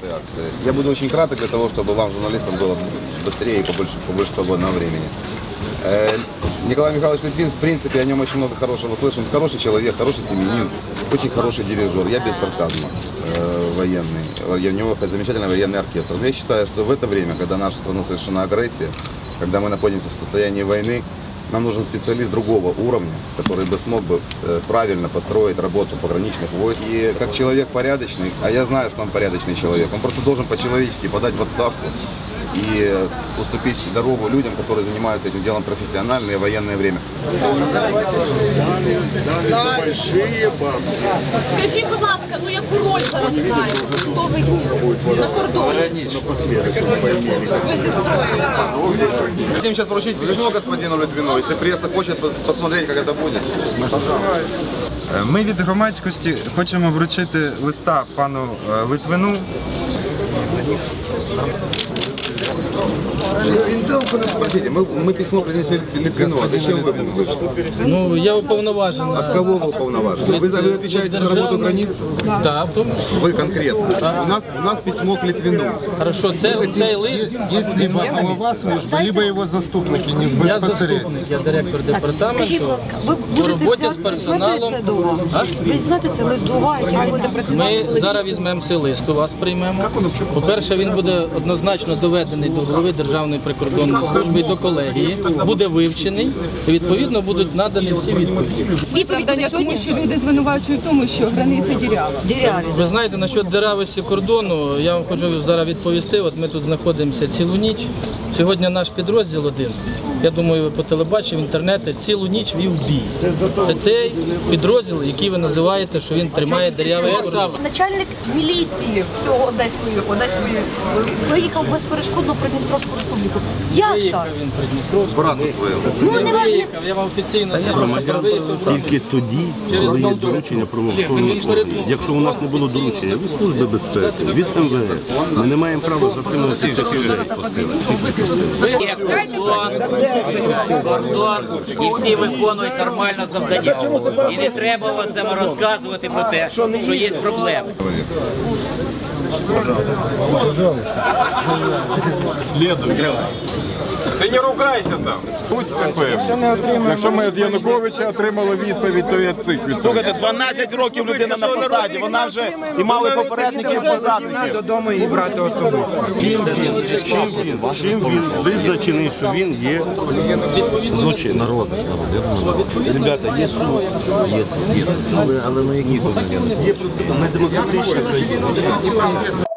Так, я буду очень краток для того, чтобы вам, журналистам, было быстрее и побольше, побольше свободного времени. Э, Николай Михайлович Литвин, в принципе, о нем очень много хорошего слышим. Хороший человек, хороший семьянин, очень хороший дирижер. Я без сарказма э, военный. У него замечательный военный оркестр. Но я считаю, что в это время, когда нашу страну совершена агрессия, когда мы находимся в состоянии войны, нам нужен специалист другого уровня, который бы смог бы э, правильно построить работу пограничных войск. И как человек порядочный, а я знаю, что он порядочный человек, он просто должен по-человечески подать в отставку и э, уступить дорогу людям, которые занимаются этим делом профессионально и в военное время. Скажіть, будь ласка, ну яку роль зараз грає? Хто ви на кордоні? Ви зі зброєю. Хотим сейчас вручить письмо господину Литвину. Если пресса хочет пос- посмотреть, как это будет. Е, Ми від громадськості хочемо вручити листа пану е, Литвину. Простите, мы, мы письмо принесли Литвину. А зачем вы ему вышли? Ну, я уповноважена. От кого вы уполноважены? Вы, за- вы отвечаете за работу границы? Так, в тому числі. Вы конкретно. У нас, у нас письмо к Литвину. Хорошо, це, цей лист. Есть либо голова службы, либо его заступники не Я безпосередньо. заступник, я директор департаменту. Скажіть, будь ласка, ви по будете роботі з взяти персоналом. це до уваги? А? Ви візьмете це лист до уваги, чи ви будете працювати? Ми зараз візьмемо цей лист, у вас приймемо. По-перше, він буде однозначно доведений до голови Державної прикордонної служби і до колегії, буде вивчений, і відповідно будуть надані всі відповіді. Виправдання тому, що люди звинувачують в тому, що границя дірява. Діряві. Ви знаєте, насчет діравості кордону, я вам хочу зараз відповісти. От ми тут знаходимося цілу ніч. Сьогодні наш підрозділ один. Я думаю, ви по телебаченню, в інтернеті цілу ніч вів бій. Це той підрозділ, який ви називаєте, що він тримає дерев'яний кордон. Начальник міліції всього Одеської, Одеської виїхав безперешкодно в Придністровську республіку. Як так? Він в Придністровську. Брату своему. Ну, не виїхав, я вам офіційно. Тільки тоді, коли є доручення органу. Якщо у нас не було доручення від Служби безпеки, від МВС, ми не маємо права затримувати цих людей. Є кордон, і всі виконують нормально завдання. І не треба оцим розказувати про те, що є проблеми. Ти не ругайся там. Будь тепер. Якщо ми від Януковича отримали відповідь, то я цих від Слухайте, 12 років людина на посаді, вона вже і мали попередників посадників. Додому її брати особисто. Чим він, чим він визначений, що він є злочин? Народ. Ребята, є суд, є суд, є суд. Але, але ну які суд? Є процедура. Ми демократична країна.